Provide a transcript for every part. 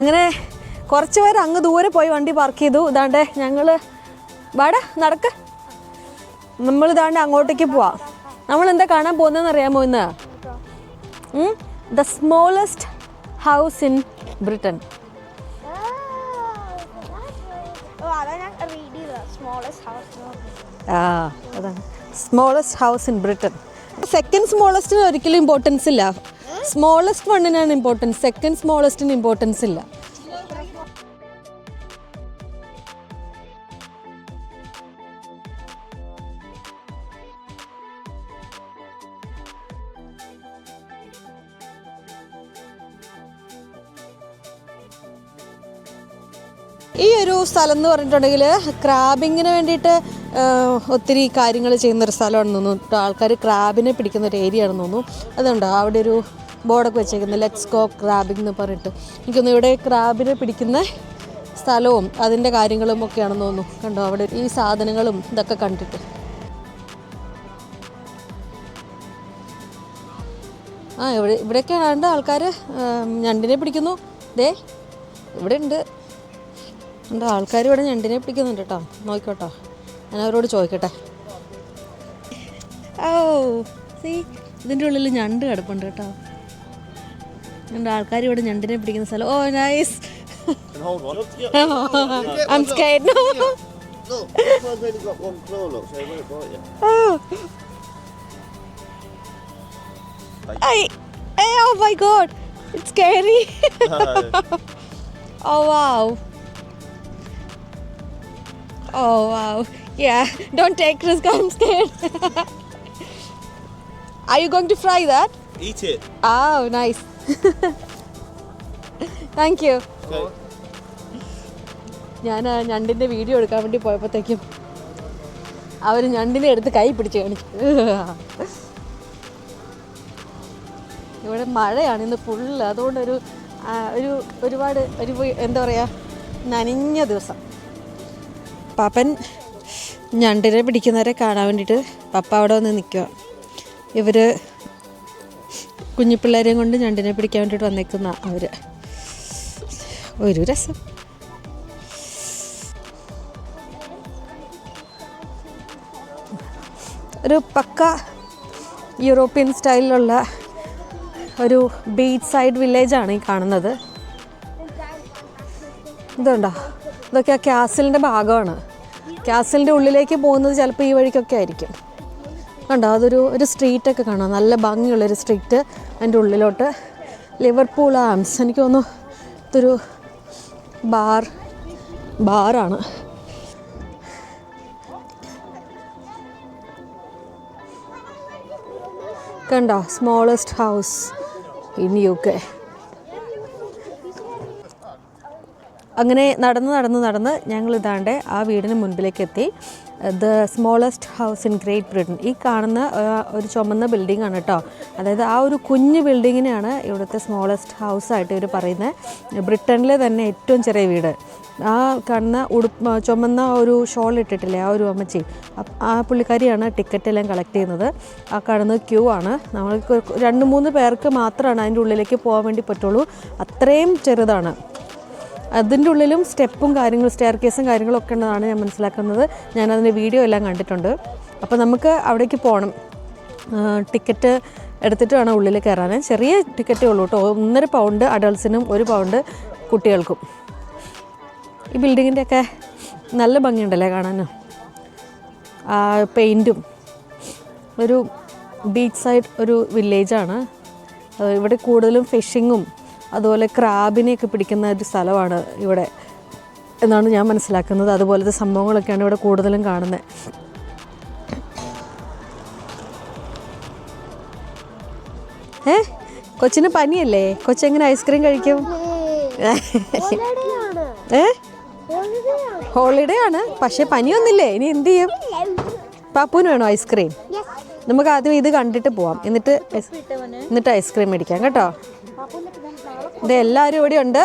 അങ്ങനെ കുറച്ച് പേര് അങ്ങ് ദൂരെ പോയി വണ്ടി പാർക്ക് ചെയ്തു. ഇതാണ്ട് ഞങ്ങൾ വാടാ നടക്ക്. നമ്മൾ ഇതാണ്ട് അങ്ങോട്ടേക്ക് പോവാം. നമ്മൾ എന്താ കാണാൻ പോകുന്നതെന്ന് അറിയാമോ ഇന്ന്? The smallest house in Britain ആ അതാണ്. Smallest house in Britain second സ്മോളസ്റ്റിന് ഒരിക്കലും ഇമ്പോർട്ടൻസ് ഇല്ല. സ്മോളസ്റ്റ് വണ്ണിനാണ് ഇമ്പോർട്ടൻസ് സെക്കൻഡ് സ്മോളസ്റ്റിന് ഇമ്പോർട്ടൻസ് ഇല്ല. ഈ ഒരു സ്ഥലം എന്ന് പറഞ്ഞിട്ടുണ്ടെങ്കിൽ ക്രാബിങ്ങിന് വേണ്ടിയിട്ട് ഒത്തിരി കാര്യങ്ങൾ ചെയ്യുന്ന ഒരു സ്ഥലമാണെന്ന് തോന്നുന്നു. ആൾക്കാർ ക്രാബിനെ പിടിക്കുന്ന ഒരു ഏരിയ ആണെന്ന് തോന്നുന്നു. അതുണ്ടോ അവിടെ ഒരു ബോർഡൊക്കെ വെച്ചേക്കുന്നത്. ലെറ്റ്സ് ഗോ ക്രാബിംഗ് എന്ന് പറഞ്ഞിട്ട്. എനിക്കൊന്ന് ഇവിടെ ക്രാബിനെ പിടിക്കുന്ന സ്ഥലവും അതിന്റെ കാര്യങ്ങളും ഒക്കെയാണെന്ന് തോന്നുന്നു. കണ്ടോ? അവിടെ ഈ സാധനങ്ങളും ഇതൊക്കെ കണ്ടിട്ട്. ആ ഇവിടെ ഇവിടെയൊക്കെ ആണ്ട് ആൾക്കാർ ഞണ്ടിനെ പിടിക്കുന്നു. ദേ ഇവിടെ ഉണ്ട് ഉണ്ട് ആൾക്കാർ ഇവിടെ ഞണ്ടിനെ പിടിക്കുന്നുണ്ട് കേട്ടോ. നോക്കിക്കോട്ടോ. ഞാൻ അവരോട് ചോദിക്കട്ടെ. ഓ സീ ഇതിന്റെ ഉള്ളിൽ ഞണ്ട് കിടപ്പുണ്ട് കേട്ടോ. എന്റെ ആൾക്കാർ ഇവിടെ ഞണ്ടിനെ പിടിക്കുന്ന സ്ഥലം. ഓ നൈസ് ഫ്രൈ ദാറ്റ് ആ നൈസ് thank യു ഞാൻ ഞണ്ടിന്റെ വീഡിയോ എടുക്കാൻ വേണ്ടി പോയപ്പോഴത്തേക്കും അവർ ഞണ്ടിനെ എടുത്ത് കൈ പിടിച്ച് കാണിച്ചു. ഇവിടെ മഴയാണ് ഇന്ന് ഫുള്ള് അതുകൊണ്ടൊരു ഒരു ഒരുപാട് ഒരു എന്താ പറയുക നനഞ്ഞ ദിവസം. പാപ്പൻ ഞണ്ടിനെ പിടിക്കുന്നവരെ കാണാൻ വേണ്ടിയിട്ട് പപ്പ അവിടെ വന്ന് നിൽക്കുക ഇവർ കുഞ്ഞിപ്പിള്ളേരെയും കൊണ്ട് ഞണ്ടിനെ പിടിക്കാൻ വേണ്ടിയിട്ട് വന്നേക്കുന്ന അവർ ഒരു രസം. ഒരു പക്ക യൂറോപ്യൻ സ്റ്റൈലിലുള്ള ഒരു ബീച്ച് സൈഡ് വില്ലേജാണ് ഈ കാണുന്നത്. ഇതുണ്ടോ? ഇതൊക്കെ ആ ക്യാസലിന്റെ ഭാഗമാണ്. ക്യാസലിന്റെ ഉള്ളിലേക്ക് പോകുന്നത് ചിലപ്പോൾ ഈ വഴിക്കൊക്കെ ആയിരിക്കും. കണ്ടോ അതൊരു ഒരു സ്ട്രീറ്റൊക്കെ കാണാം. നല്ല ഭംഗിയുള്ളൊരു സ്ട്രീറ്റ് അതിന്റെ ഉള്ളിലോട്ട്. ലിവർപൂൾ ആംസ് എനിക്ക് തോന്നുന്നു ഇതൊരു ബാർ ബാറാണ് കണ്ടോ smallest house in U K അങ്ങനെ നടന്ന് നടന്ന് നടന്ന് ഞങ്ങൾ ഇതാണ്ട് ആ വീടിന് മുൻപിലേക്ക് എത്തി. The smallest house in Great Britain ഈ കാണുന്ന ഒരു ചുമന്ന ബിൽഡിംഗ് ആണ് കേട്ടോ അതായത് ആ ഒരു കുഞ്ഞ് ബിൽഡിങ്ങിനെയാണ് ഇവിടുത്തെ സ്മോളസ്റ്റ് ഹൗസ് ആയിട്ട് ഇവർ പറയുന്നത് ബ്രിട്ടനിലെ തന്നെ ഏറ്റവും ചെറിയ വീട്. ആ കാണുന്ന ഉടുപ്പ് ചുമന്ന ഒരു ഷോൾ ഇട്ടിട്ടില്ലേ ആ ഒരു അമ്മച്ചി? ആ പുള്ളിക്കാരിയാണ് ടിക്കറ്റ് എല്ലാം കളക്ട് ചെയ്യുന്നത്. ആ കാണുന്നത് ക്യൂ ആണ്. നമ്മൾക്ക് രണ്ട് മൂന്ന് പേർക്ക് മാത്രമാണ് അതിന്റെ ഉള്ളിലേക്ക് പോകാൻ വേണ്ടി പറ്റുള്ളൂ. അത്രയും ചെറുതാണ്. അതിന്റെ ഉള്ളിലും സ്റ്റെപ്പും കാര്യങ്ങളും സ്റ്റെയർ കേസും കാര്യങ്ങളും ഒക്കെ ഉണ്ടെന്നാണ് ഞാൻ മനസ്സിലാക്കുന്നത്. ഞാൻ അതിന്റെ വീഡിയോ എല്ലാം കണ്ടിട്ടുണ്ട്. അപ്പോൾ നമുക്ക് അവിടേക്ക് പോകണം ടിക്കറ്റ് എടുത്തിട്ട് വേണം ഉള്ളിൽ കയറാൻ ചെറിയ ടിക്കറ്റേ ഉള്ളൂ കേട്ടോ. ഒന്നര പൗണ്ട് അഡൾട്ട്സിനും ഒരു പൗണ്ട് കുട്ടികൾക്കും. ഈ ബിൽഡിങ്ങിന്റെ ഒക്കെ നല്ല ഭംഗിയുണ്ടല്ലേ കാണാൻ ആ പെയിന്റും ഒരു ബീച്ച് സൈഡ് ഒരു വില്ലേജാണ് ഇവിടെ കൂടുതലും ഫിഷിങ്ങും അതുപോലെ ക്രാബിനെയൊക്കെ പിടിക്കുന്ന ഒരു സ്ഥലമാണ് ഇവിടെ എന്നാണ് ഞാൻ മനസ്സിലാക്കുന്നത്. അതുപോലത്തെ സംഭവങ്ങളൊക്കെയാണ് ഇവിടെ കൂടുതലും കാണുന്നത് ഏ? കൊച്ചിന് പനിയല്ലേ? കൊച്ചെങ്ങനെ ഐസ്ക്രീം കഴിക്കും? ഏ? ഹോളിഡേ ആണ് പക്ഷെ പനിയൊന്നില്ലേ ഇനി എന്ത് ചെയ്യും? പാപ്പൂന് വേണോ ഐസ്ക്രീം നമുക്ക് ആദ്യം ഇത് കണ്ടിട്ട് പോവാം. എന്നിട്ട് എന്നിട്ട് ഐസ്ക്രീം മേടിക്കാം കേട്ടോ. ഇത് എല്ലാവരും ഇവിടെ ഉണ്ട്.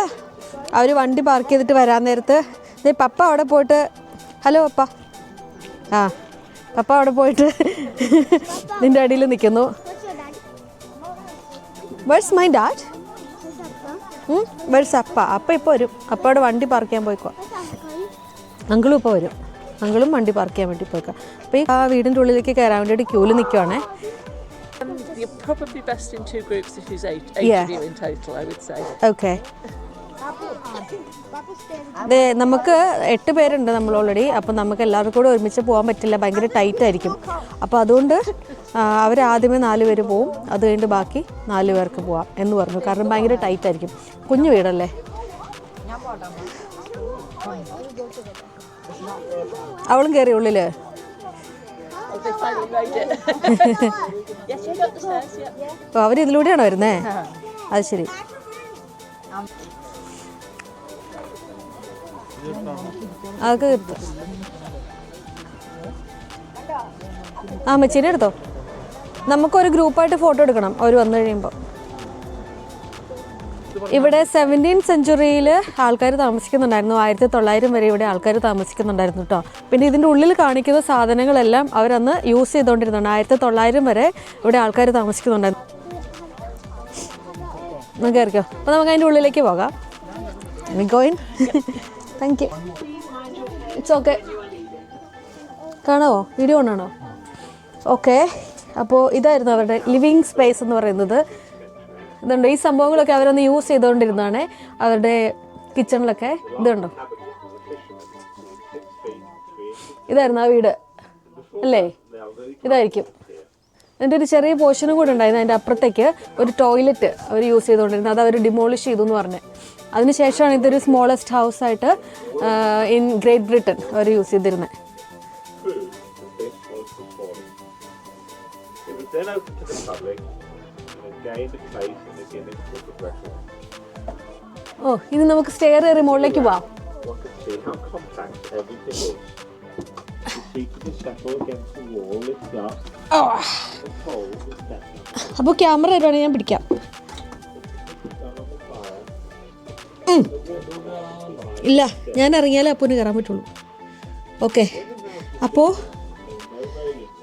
അവർ വണ്ടി പാർക്ക് ചെയ്തിട്ട് വരാൻ നേരത്ത്. ഇത് പപ്പ അവിടെ പോയിട്ട് ഹലോ പപ്പ. ആ പപ്പ അവിടെ പോയിട്ട് നിന്റെ അടിയിൽ നിൽക്കുന്നു. വേഴ്സ് മൈ ഡാഡ് വേഴ്സ് അപ്പ? അപ്പ ഇപ്പോൾ വരും. അപ്പ അവിടെ വണ്ടി പാർക്ക് ചെയ്യാൻ പോയിക്കോ. അങ്കിളും ഇപ്പോൾ വരും. അങ്കിളും വണ്ടി പാർക്ക് ചെയ്യാൻ വേണ്ടി പോയിക്കോ. അപ്പോൾ ഈ ആ വീടിന്റെ ഉള്ളിലേക്ക് കയറാൻ വേണ്ടിയിട്ട് ക്യൂൽ നിൽക്കുവാണേ you're probably best in two groups if there's eight, eight Yeah. of you in total, I would say. Okay അതെ നമുക്ക് എട്ട് പേരുണ്ട് നമ്മൾ ഓൾറെഡി അപ്പം നമുക്ക് എല്ലാവർക്കും കൂടെ ഒരുമിച്ച് പോകാൻ പറ്റില്ല. ഭയങ്കര ടൈറ്റ് ആയിരിക്കും. അപ്പോൾ അതുകൊണ്ട് അവർ ആദ്യമേ നാല് പേര് പോവും. അത് കഴിഞ്ഞിട്ട് ബാക്കി നാല് പേർക്ക് പോവാം എന്ന് പറഞ്ഞു. കാരണം ഭയങ്കര ടൈറ്റ് ആയിരിക്കും. കുഞ്ഞു വീടല്ലേ? അവളും കയറി ഉള്ളിൽ. Oh, they finally it. yes, you got the stairs, yeah. അപ്പോൾ അവർ ഇതിലൂടെയാണോ വരുന്നേ അത് ശരി അതൊക്കെ കിട്ടും ആ മച്ചീനെ എടുത്തോ നമുക്കൊരു ഗ്രൂപ്പായിട്ട് ഫോട്ടോ എടുക്കണം അവർ വന്നു കഴിയുമ്പോൾ ഇവിടെ സെവന്റീൻ സെഞ്ചുറിയിൽ ആൾക്കാർ താമസിക്കുന്നുണ്ടായിരുന്നു. ആയിരത്തി തൊള്ളായിരം വരെ ഇവിടെ ആൾക്കാർ താമസിക്കുന്നുണ്ടായിരുന്നു കേട്ടോ പിന്നെ ഇതിന്റെ ഉള്ളിൽ കാണിക്കുന്ന സാധനങ്ങളെല്ലാം അവരന്ന് യൂസ് ചെയ്തുകൊണ്ടിരുന്നുണ്ട് ആയിരത്തി തൊള്ളായിരം വരെ ഇവിടെ ആൾക്കാർ താമസിക്കുന്നുണ്ടായിരുന്നു. നമുക്ക് കയറിക്കോ അപ്പോൾ നമുക്ക് അതിന്റെ ഉള്ളിലേക്ക് പോകാം. Going thank you it's okay കാണാവോ? Video കൊണ്ടാണോ ഓക്കെ അപ്പോൾ ഇതായിരുന്നു അവരുടെ ലിവിങ് സ്പേസ് എന്ന് പറയുന്നത്. ഇതുണ്ട്. ഈ സംഭവങ്ങളൊക്കെ അവരൊന്ന് യൂസ് ചെയ്തുകൊണ്ടിരുന്നതാണ്. അവരുടെ കിച്ചണിലൊക്കെ ഇതുണ്ടോ? ഇതായിരുന്നു ആ വീട്. അല്ലേ? ഇതായിരിക്കും. അതിന്റെ ഒരു ചെറിയ പോർഷനും കൂടെ ഉണ്ടായിരുന്നു അതിന്റെ അപ്പുറത്തേക്ക്. ഒരു ടോയ്ലറ്റ് അവർ യൂസ് ചെയ്തുകൊണ്ടിരുന്നത്. അത് അവർ ഡിമോളിഷ് ചെയ്തു എന്ന് പറഞ്ഞു അതിനുശേഷമാണ് ഇതൊരു സ്മോളസ്റ്റ് ഹൗസ് ആയിട്ട് ഇൻ ഗ്രേറ്റ് ബ്രിട്ടൻ അവർ യൂസ് ചെയ്തിരുന്നത് then open to the public and the place ഓ ഇനി നമുക്ക് സ്റ്റെയർ കയറി മുകളിലേക്ക് അപ്പൊ ക്യാമറ തരുവാണെങ്കിൽ ഞാൻ പിടിക്കാം. ഇല്ല ഞാൻ ഇറങ്ങിയാലേ അപ്പൊന് കയറാൻ പറ്റുള്ളൂ. ഓക്കെ. അപ്പോ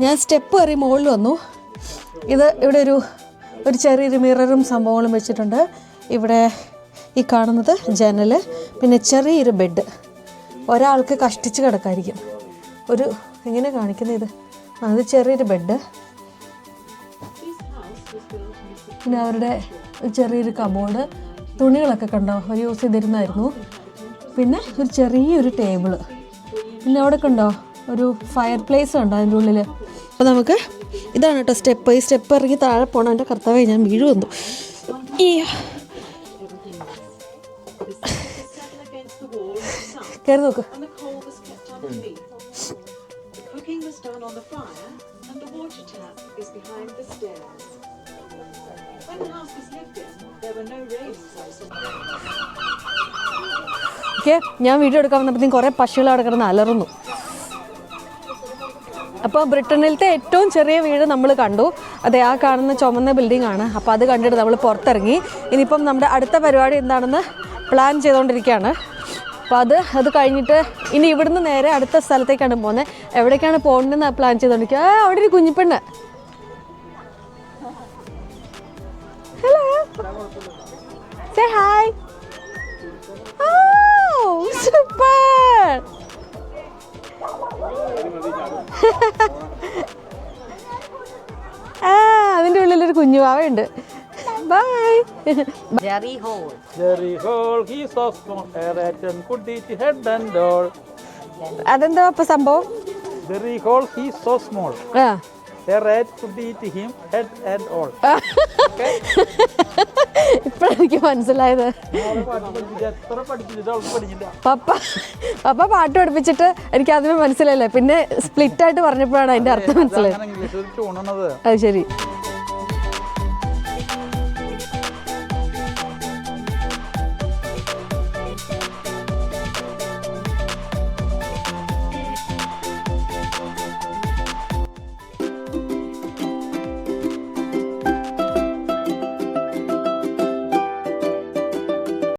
ഞാൻ സ്റ്റെപ്പ് കയറി മുകളിൽ വന്നു. ഇത് ഇവിടെ ഒരു ഒരു ചെറിയൊരു മിററും സംഭവങ്ങളും വെച്ചിട്ടുണ്ട്. ഇവിടെ ഈ കാണുന്നത് ജനൽ പിന്നെ ചെറിയൊരു ബെഡ് ഒരാൾക്ക് കഷ്ടിച്ച് കിടക്കായിരിക്കും. ഒരു ഇങ്ങനെ കാണിക്കുന്നത് ഇത്? അത് ചെറിയൊരു ബെഡ് പിന്നെ അവരുടെ ചെറിയൊരു കബോർഡ് തുണികളൊക്കെ കണ്ടോ? അവർ യൂസ് ചെയ്തിരുന്നായിരുന്നു. പിന്നെ ഒരു ചെറിയൊരു ടേബിൾ പിന്നെ അവിടെ കണ്ടോ? ഒരു ഫയർ പ്ലേസ് ഉണ്ടോ അതിന്റെ ഉള്ളിൽ അപ്പോൾ നമുക്ക് ഇതാണ് കേട്ടോ സ്റ്റെപ്പ്. ബൈ സ്റ്റെപ്പ് ഇറങ്ങി താഴെ പോകണം എന്റെ കർത്താവ് ഞാൻ വീഴുവന്നു കയറി നോക്ക്. ഞാൻ വീഡിയോ വീട്ടിലെടുക്കാൻ വന്നപ്പോഴത്തേക്കും കുറേ പശുകൾ അവിടെ കിടന്ന് അലറുന്നു. അപ്പോൾ ബ്രിട്ടനിലത്തെ ഏറ്റവും ചെറിയ വീട് നമ്മൾ കണ്ടു. അതെ ആ കാണുന്ന ചുമന്ന ബിൽഡിംഗ് ആണ്. അപ്പോൾ അത് കണ്ടിട്ട് നമ്മൾ പുറത്തിറങ്ങി. ഇനിയിപ്പം നമ്മുടെ അടുത്ത പരിപാടി എന്താണെന്ന് പ്ലാൻ ചെയ്തുകൊണ്ടിരിക്കുകയാണ് അപ്പോൾ അത് അത് കഴിഞ്ഞിട്ട് ഇനി ഇവിടുന്ന് നേരെ അടുത്ത സ്ഥലത്തേക്കാണ് പോകുന്നത് എവിടേക്കാണ് പോകേണ്ടതെന്ന് പ്ലാൻ ചെയ്തുകൊണ്ടിരിക്കുക ആ അവിടെ ഒരു കുഞ്ഞിപ്പെണ്ണ്. Hello say hi super! ആ അതിന്റെ ഉള്ളിൽ ഒരു കുഞ്ഞു പാവയുണ്ട് by Jerry Hall Jerry Hall he so small hair and head and all അതെന്താ അപ്പോൾ സംഭവം? Jerry Hall he so small ആ. A rat could eat him head and all. ഇപ്പോഴെനിക്ക് മനസ്സിലായത്. പപ്പ പപ്പ പാട്ട് പഠിപ്പിച്ചിട്ട് എനിക്ക് അതിന് മനസ്സിലായില്ല? പിന്നെ സ്പ്ലിറ്റ് ആയിട്ട് പറഞ്ഞപ്പോഴാണ് അതിന്റെ അർത്ഥം മനസ്സിലായത്. അത് ശരി.